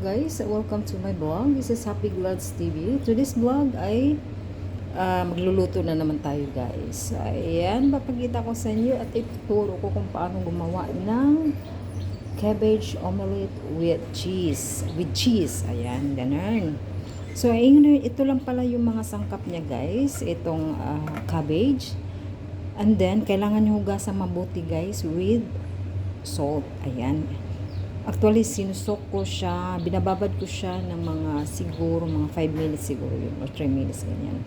Guys. Welcome to my vlog. This is Happy Glads TV. Today's vlog ay ah, magluluto na naman tayo guys. Ayan, papakita ko sa inyo at ituturo ko kung paano gumawa ng cabbage omelette with cheese. With cheese. Ayan, ganun. So, ayun, ito lang pala yung mga sangkap niya guys. Itong ah, cabbage. And then, kailangan nyo hugasan mabuti guys with salt. Ayan. Actually, sinusok ko siya, binababad ko siya ng mga siguro, mga 5 minutes siguro yun, or 3 minutes, ganyan.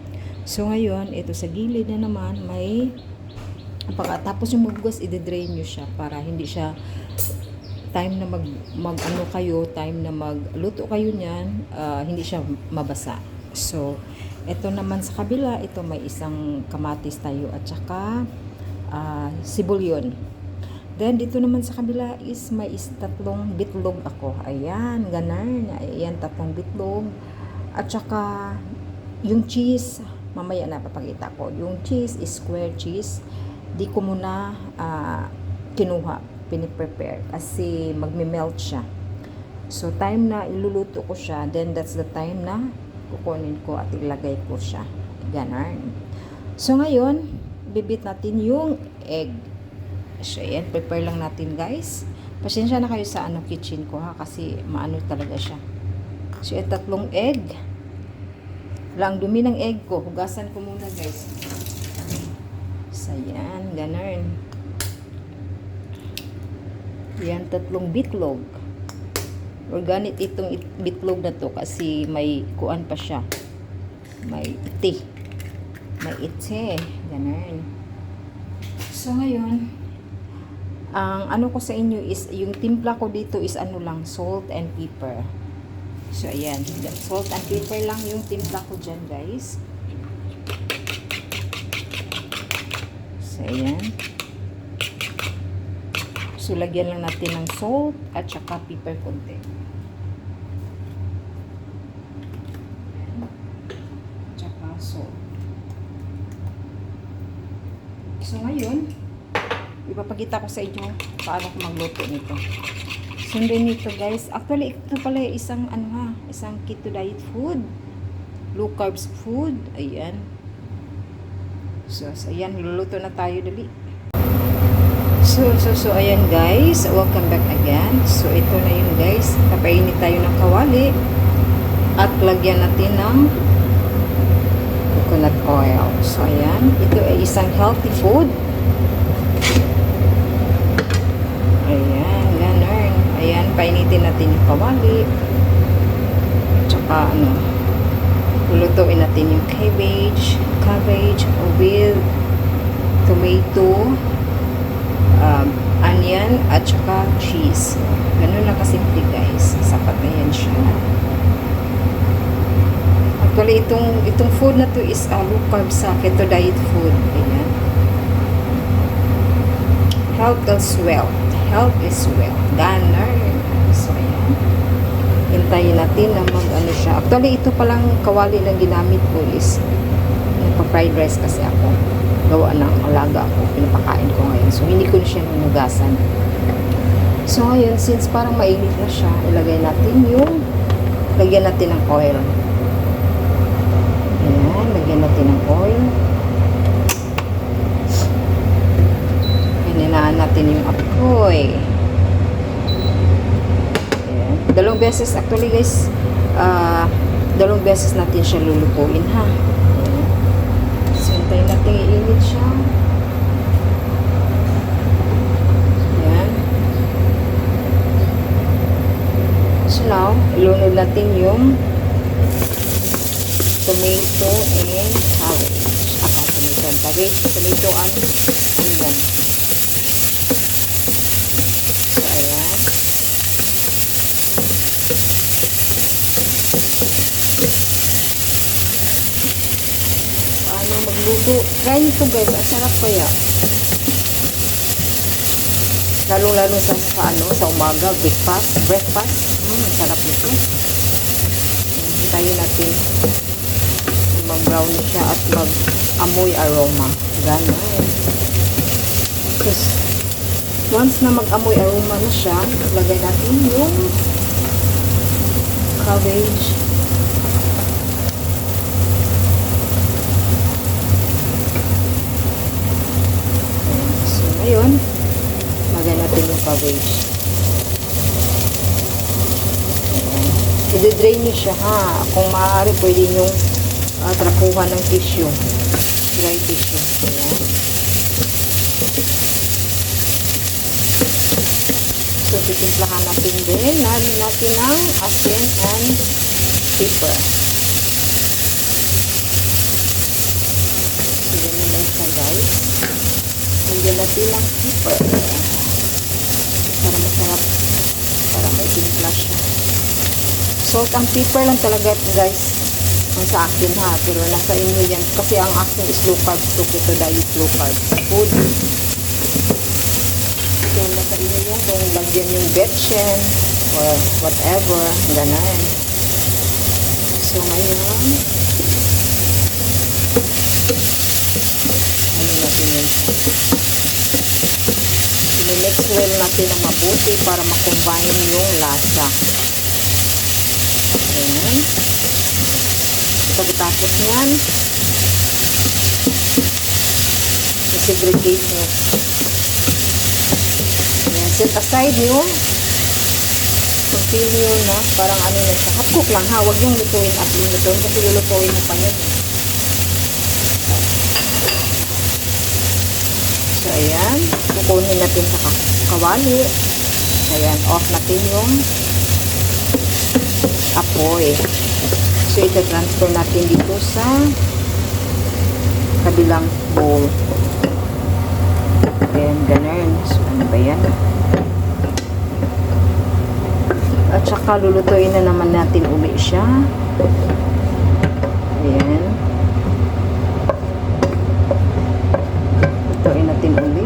So, ngayon, ito sa gilid na naman, may, pagkatapos yung maghugas, i-drain nyo siya para hindi siya, time na mag, mag ano kayo, time na magluto kayo niyan, ah, hindi siya mabasa. So, ito naman sa kabila, ito may isang kamatis tayo at saka ah, sibulyon. Then, dito naman sa kabila is may is tatlong bitlog ako. Ayan, ganun. Ayan, tatlong bitlog. At saka, yung cheese, mamaya na papakita ko. Yung cheese is square cheese. Di ko muna ah, kinuha, piniprepare. Kasi magme-melt siya. So, time na iluluto ko siya, then that's the time na kukunin ko at ilagay ko siya. Ganun. So, ngayon, bibit natin yung egg. So, ayan, prepare lang natin guys. Pasensya na kayo sa ano kitchen ko ha, kasi maano talaga siya. So, ayan, tatlong egg. Lang dumi ng egg ko. Hugasan ko muna guys. So, ayan, ganun. Yan, tatlong bitlog. Organic itong it- bitlog na to kasi may kuan pa siya. May iti. May iti. Ganun. So, ngayon, ang ano ko sa inyo is, yung timpla ko dito is ano lang, salt and pepper. So, ayan. Salt and pepper lang yung timpla ko dyan, guys. So, ayan. So, lagyan lang natin ng salt at saka pepper konti. Tsaka salt. So, ngayon, ipapakita ko sa inyo paano ko magluto nito. Sundin nito guys. Actually, ito pala isang ano ha, isang keto diet food. Low carbs food. Ayan. So, so ayan, luluto na tayo dali. So, so, so, ayan guys. Welcome back again. So, ito na yun guys. Papainit tayo ng kawali. At lagyan natin ng coconut oil. So, ayan. Ito ay isang healthy food. Ayan, ganun. Ayan, painitin natin yung kawali. Tsaka, ano, lulutuin natin yung cabbage, cabbage with tomato, at saka cheese. Ganun lang kasimple guys. Sapat na yan siya. Actually, itong, itong food na to is uh, low carb sa keto diet food. Ayan. Health is wealth. Health is wealth. Ganun. So, ayan. Hintayin natin na mag ano siya. Actually, ito palang kawali na ginamit ko is nagpa-fried rice kasi ako. Gawa ng alaga ako. Pinapakain ko ngayon. So, hindi ko na siya nunugasan. So, ngayon, since parang mainit na siya, ilagay natin yung lagyan natin ng oil. Ayan, lagyan natin ng oil. Hininaan natin yung apoy. Ayan. Dalawang beses, actually guys, ah, dalawang beses natin siya lulutuin ha. Ayan. So, hintayin natin iinit siya. Ayan. So now, ilunod natin yung tomato and cabbage. Aka, tomato and cabbage. Tomato and onion. So, ayan. Magluto? Try nyo to guys. Ang sarap kaya. Lalo-lalo sa, sa ano, sa umaga, breakfast, breakfast. Mm, sarap nito. Hintayin natin mag-brown siya at mag-amoy aroma. Ganon. Tapos, once na mag-amoy aroma na siya, lagay natin yung cabbage. Lagay natin yung cabbage. I-drain niyo siya ha. Kung maaari, pwede nyo uh, trapuhan ng tissue. Dry tissue. Ayan. So, titimplahan natin din. Nanin natin ng asin and pepper. So, ganyan lang siya guys. Nandiyan natin ng pepper. Para masarap. Para may timpla siya. Salt and pepper lang talaga guys. Ang sa akin ha. Pero nasa inyo yan. Kasi ang akin is low carb to. Keto diet low carb food. Kung nasa inyo yan, kung lagyan yung betchen or whatever, ganun. So, ngayon, ano natin yun Sinimix well natin ng mabuti para makombine yung lasa. Ayan. Pagkatapos niyan, i-segregate nyo. Ayan, set aside nyo. Pag-feel na, parang ano na siya. Half cook lang ha, huwag yung lutuin at lutuin kasi lulutuin mo pa yun. So, ayan. Kukunin natin sa ka- kawali. Ayan, off natin yung apoy. So, ito transfer natin dito sa kabilang bowl. Ayan, ganun. So, ano ba yan? At saka lulutuin na naman natin uli siya. Ayan. Lutuin natin uli.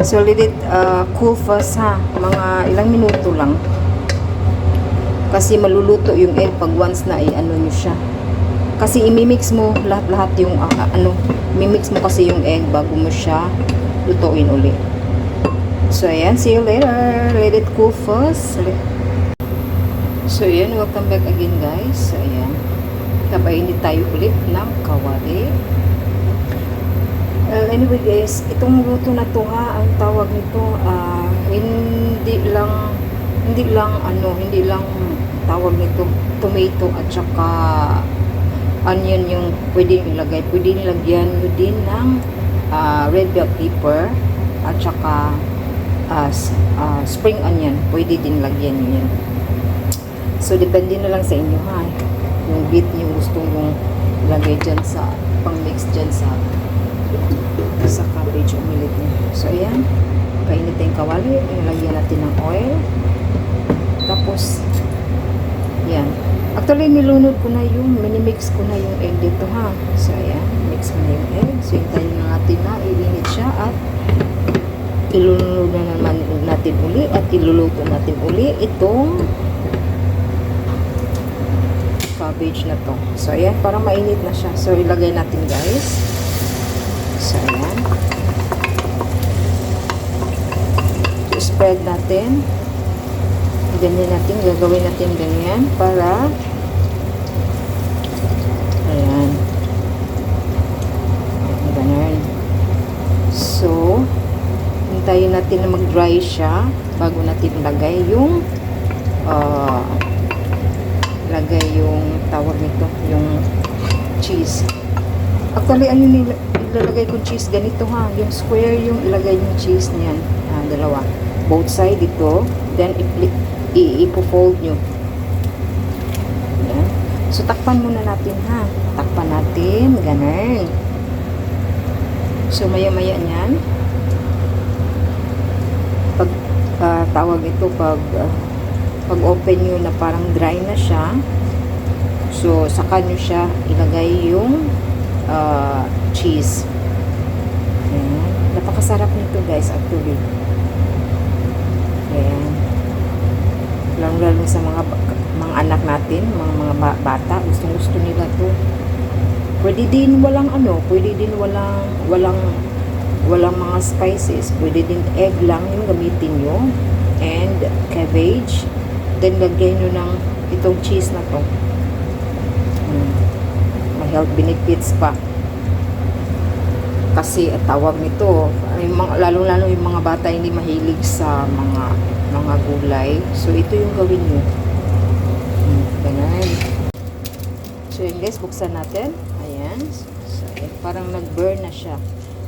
So, let it uh, cool first ha. Mga ilang minuto lang. Kasi maluluto yung egg pag once na i-ano nyo siya. Kasi imimix mo lahat-lahat yung ah, ano, mimix mo kasi yung egg bago mo siya lutuin uli. So, ayan. See you later. Let it cool first. So, ayan. Welcome back again, guys. So, ayan. Napainit tayo ulit ng kawali. Well, anyway, guys. Itong luto na to ha, ang tawag nito, ah, hindi lang, hindi lang, ano, hindi lang tawag nito, tomato at saka onion yung pwede ilagay. Pwede nilagyan nyo din ng ah, red bell pepper at saka s- ah, spring onion. Pwede din lagyan nyo yan. So, depende na lang sa inyo ha. Yung bit yung gusto mong ilagay dyan sa, pang-mix dyan sa sa cabbage omelet niya. So, ayan. Kainitin yung kawali. Ilagyan natin ng oil. Tapos, yan. Actually, nilunod ko na yung, minimix ko na yung egg dito ha. So, ayan. Mix ko na yung egg. So, hintayin na natin na ilinit siya at ilunod na naman natin uli at iluluto natin uli itong cabbage na to. So, ayan. Parang mainit na siya. So, ilagay natin guys. So, ayan. Spread natin. Ganyan natin. Gagawin natin ganyan para ayan. Ganyan. So, hintayin natin na mag-dry siya bago natin ilagay yung uh, lagay yung tawag nito, yung cheese. Actually, ano nila, ilalagay ko cheese ganito ha. Yung square yung ilagay yung cheese niyan. Ah, dalawa. Both side ito. Then, ipo-fold nyo. Ayan. So, takpan muna natin ha. Takpan natin. Ganun. So, maya-maya niyan. Pag ah, tawag ito, pag ah, pag open nyo na parang dry na siya, so, saka nyo siya ilagay yung ah, cheese. Ayan. Napakasarap nito guys actually. Ayan. Lalo-lalo sa mga mga anak natin, mga mga bata, gustong-gusto nila to. Pwede din walang ano, pwede din walang walang walang mga spices. Pwede din egg lang yung gamitin nyo. And cabbage. Then, lagay nyo ng itong cheese na to. Hmm. Health benefits pa. Kasi at tawag nito, yung mga, lalo-lalo yung mga bata hindi mahilig sa mga mga gulay. So ito yung gawin nyo. Hmm, ganun. So yun guys, buksan natin. Ayan. So, ayan. Parang nag-burn na siya.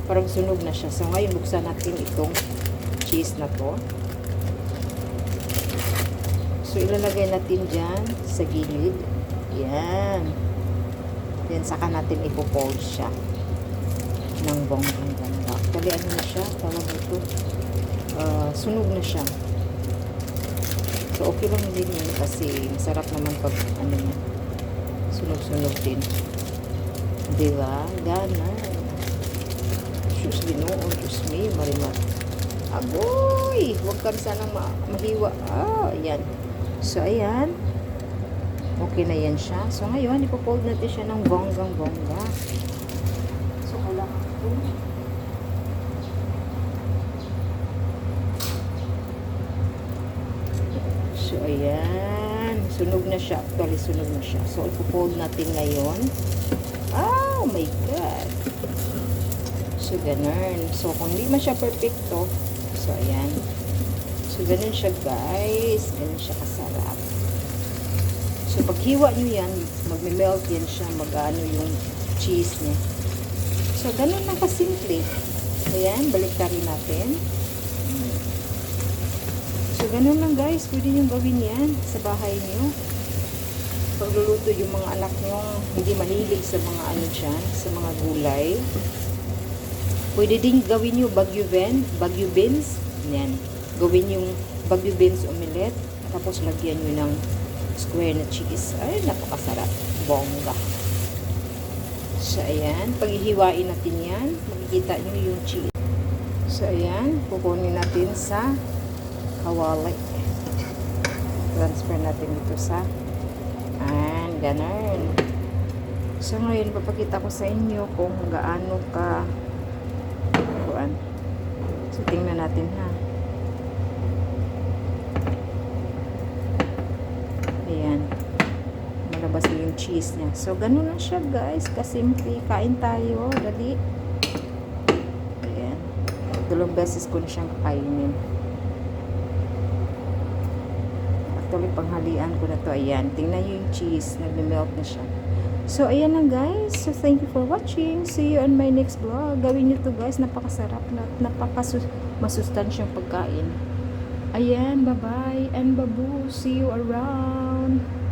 Parang sunog na siya. So ngayon, buksan natin itong cheese na to. So ilalagay natin dyan sa gilid. Yan. Then saka natin ipo-fold siya ng bonggang ganda. Kali ano na siya, tawag ito. Uh, sunog na siya. So okay lang din yun kasi masarap naman pag ano niya. Sunog-sunog din. Diba? Gana. Diyos ginoon, Diyos me, marimat. Agoy! Huwag ka sanang ma mahiwa. Ah, ayan. So, ayan. Okay na yan siya. So, ngayon, ipopold natin siya ng bonggang-bongga. Ito. So, ayan. Sunog na siya. Actually, sunog na siya. So, ipopold natin ngayon. Oh my God! So, ganun. So, kung hindi man siya perfecto, so, ayan. So, ganun siya, guys. Ganun siya kasarap. So, pag hiwa nyo yan, magme-melt yan siya, mag-ano yung cheese niya. So, ganun lang kasimple. Ayan, balik rin natin. So, ganun lang guys. Pwede nyo gawin yan sa bahay nyo. Pagluluto yung mga anak nyo, hindi mahilig sa mga ano dyan, sa mga gulay. Pwede din gawin nyo bagyo ben, bagyo beans. Yan. Gawin yung bagyo beans omelette. Tapos lagyan nyo ng square na cheese. Ay, napakasarap. Bongga. So, ayan. Paghihiwain natin yan, makikita nyo yung cheese. So, ayan. Kukunin natin sa kawali. Transfer natin dito sa and ganun. So, ngayon, papakita ko sa inyo kung gaano ka kuan. So, tingnan natin ha. Ayan. Malabas na yung cheese niya. So, ganun lang siya guys. Kasimple. Kain tayo. Dali. Ayan. Dalawang beses ko na siyang kakainin. Actually, panghalian ko na to. Ayan. Tingnan nyo yung cheese. Nag-melt na siya. So, ayan lang guys. So, thank you for watching. See you on my next vlog. Gawin nyo to guys. Napakasarap. Na, napakasus-masustansyang pagkain. Ayan. Bye-bye. And babu. See you around.